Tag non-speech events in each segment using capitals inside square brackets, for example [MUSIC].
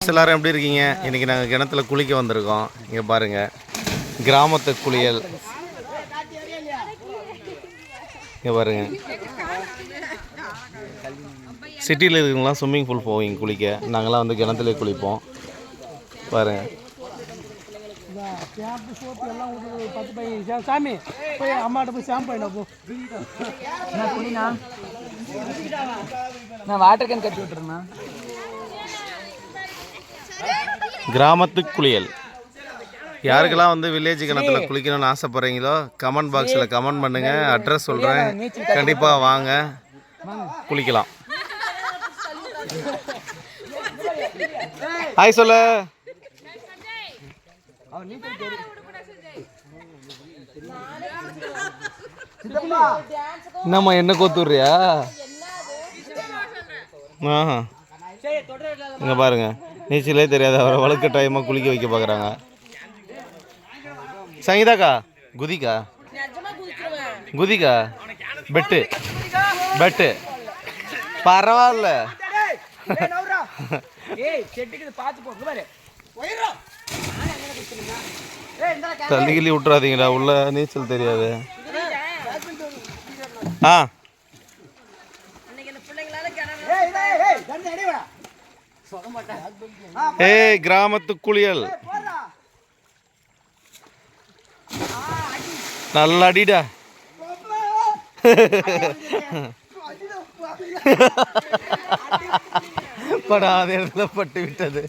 எல்லாரும் எப்படி இருக்கீங்க? இன்னைக்கு நாங்கள் கிணத்துல குளிக்க வந்திருக்கோம். இங்கே பாருங்க. கிராமத்து குளியல். இங்கே பாருங்க. சிட்டியில் இருக்கவங்களாம் ஸ்விம்மிங் பூல் போவீங்க குளிக்க. நாங்களாம் வந்து கிணத்துல குளிப்போம். பாருங்க. ஷாம்பு சோப்பு எல்லாம் ஒரு பத்து பையன் சா- சாமி போய் அம்மாட்ட போய் ஷாம்பு வாங்கிட்டு வா, போ. நான் வாட்டர் கேன் கட்டி விட்டுறேண்ணா கிராமத்து குளியல். யாருக்கெல்லாம் வந்து வில்லேஜ் கிணத்துல குளிக்கணும்னு ஆசைப்படுறீங்களோ கமெண்ட் பாக்ஸில் கமெண்ட் பண்ணுங்க அட்ரஸ் சொல்கிறேன் கண்டிப்பாக வாங்க குளிக்கலாம். ஹாய் சொல்லு. என்னம்மா என்ன கோத்துறியா ஆஹா. இங்கே பாருங்க. நீச்சலே தெரியாத. அவரை வழுக்க டைமாக குளிக்க வைக்க பார்க்குறாங்க சங்கீதாக்கா குதிக்கா? குதிக்கா? பெட்டு. பெட்டு. பரவாயில்ல. தள்ளி கிள்ளி விட்றாதீங்கடா உள்ள நீச்சல் தெரியாது. ஆ. ஏய் கிராமத்து குளியல் நல்லா அடிடா படாத இடத்துல பட்டு விட்டது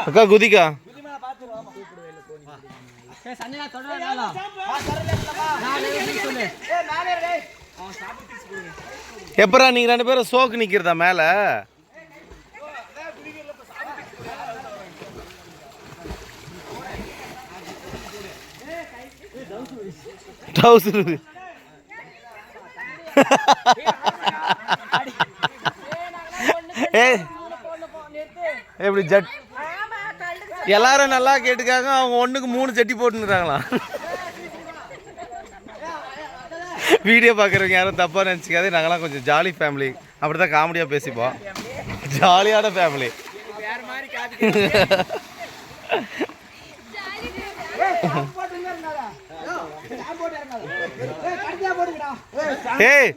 அக்கா குதிக்கா. எப்பரா நீங்க ரெண்டு பேரும் சோக்கு நிக்கிறதா மேல? ட்ரௌசர் ஏய் எப்படி ஜட்? எல்லாரும் நல்லா கேட்டுக்காங்க அவங்க ஒன்றுக்கு மூணு சட்டி போட்டுருக்காங்களாம் வீடியோ பார்க்குறவங்க யாரும் தப்பாக நினச்சிக்காது நாங்களாம் கொஞ்சம் ஜாலி ஃபேமிலி அப்படி தான் காமெடியாக பேசிப்போம். ஜாலியான ஃபேமிலி ஏய்.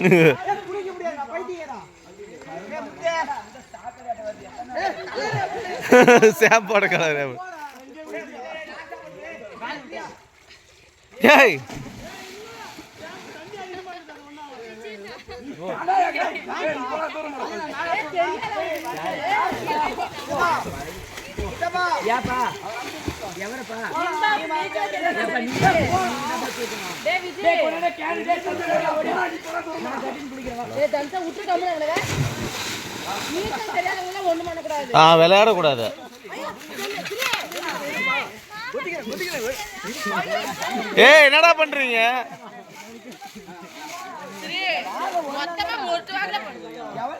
[LAUGHS] சாப்பாடு கலர் ஏய். ஏப்பா. ஆ விளையாடக்கூடாது. ஏய் என்னடா பண்றீங்க?